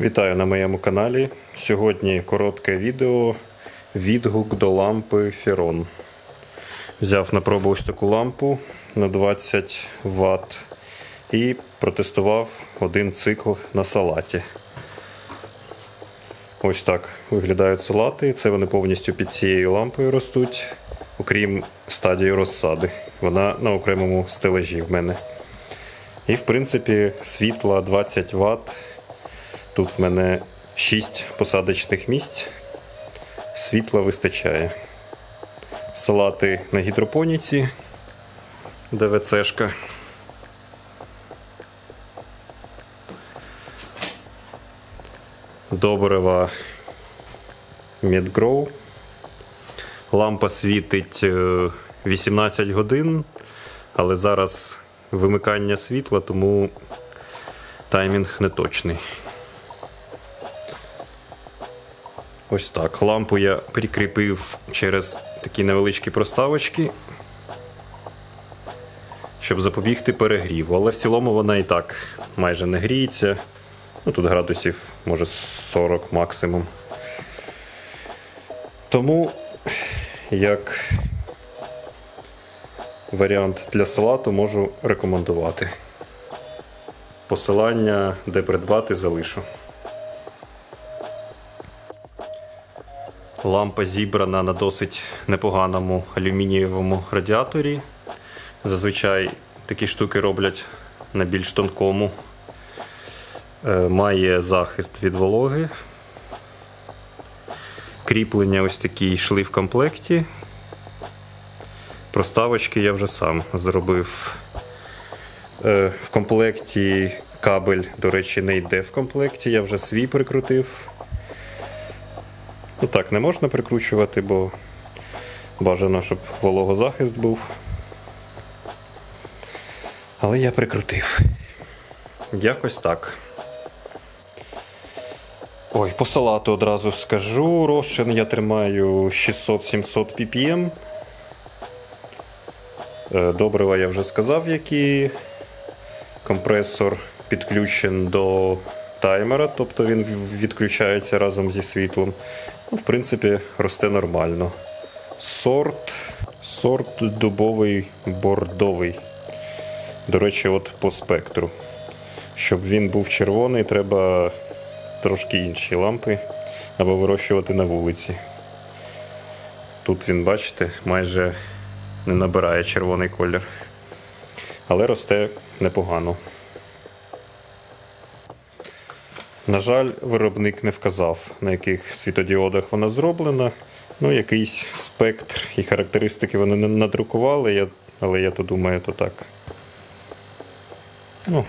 Вітаю на моєму каналі. Сьогодні коротке відео відгук до лампи Ферон. Взяв на пробу ось таку лампу на 20 Вт і протестував один цикл на салаті. Ось так виглядають салати. Це вони повністю під цією лампою ростуть, окрім стадії розсади. Вона на окремому стелажі в мене. І, в принципі, світла 20 Вт. Тут в мене 6 посадочних місць. Світла вистачає. Салати на гідропоніці, ДВЦшка. Добрива Медгроу. Лампа світить е, 18 годин, але зараз вимикання світла, тому таймінг не точний. Ось так. Лампу я прикріпив через такі невеличкі проставочки, щоб запобігти перегріву. Але в цілому вона і так майже не гріється. Ну, тут градусів, може, 40 максимум. Тому, як варіант для салату, можу рекомендувати. Посилання, де придбати, залишу. Лампа зібрана на досить непоганому алюмінієвому радіаторі. Зазвичай такі штуки роблять на більш тонкому. Е, Має захист від вологи. Кріплення ось такі йшли в комплекті. Проставочки я вже сам зробив. Е, В комплекті кабель, до речі, не йде в комплекті, я вже свій прикрутив. Ну так, не можна прикручувати, бо бажано, щоб вологозахист був. Але я прикрутив. Якось так. Ой, по салату одразу скажу. Розчин я тримаю 600-700 ppm. Е, Добрива я вже сказав, які. Компресор підключен до таймера, тобто він відключається разом зі світлом. Ну, в принципі, росте нормально. Сорт. Сорт дубовий бордовий. До речі, от по спектру. Щоб він був червоний, треба трошки інші лампи або вирощувати на вулиці. Тут він, бачите, майже не набирає червоний колір. Але росте непогано. На жаль, виробник не вказав, на яких світодіодах вона зроблена. Ну, якийсь спектр і характеристики вони не надрукували, але я то думаю, то так. Ну,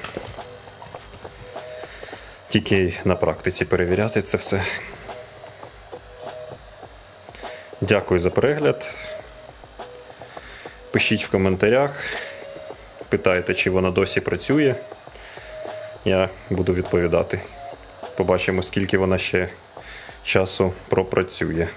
тільки на практиці перевіряти це все. Дякую за перегляд. Пишіть в коментарях, питайте, чи вона досі працює. Я буду відповідати. Побачимо, скільки вона ще часу пропрацює.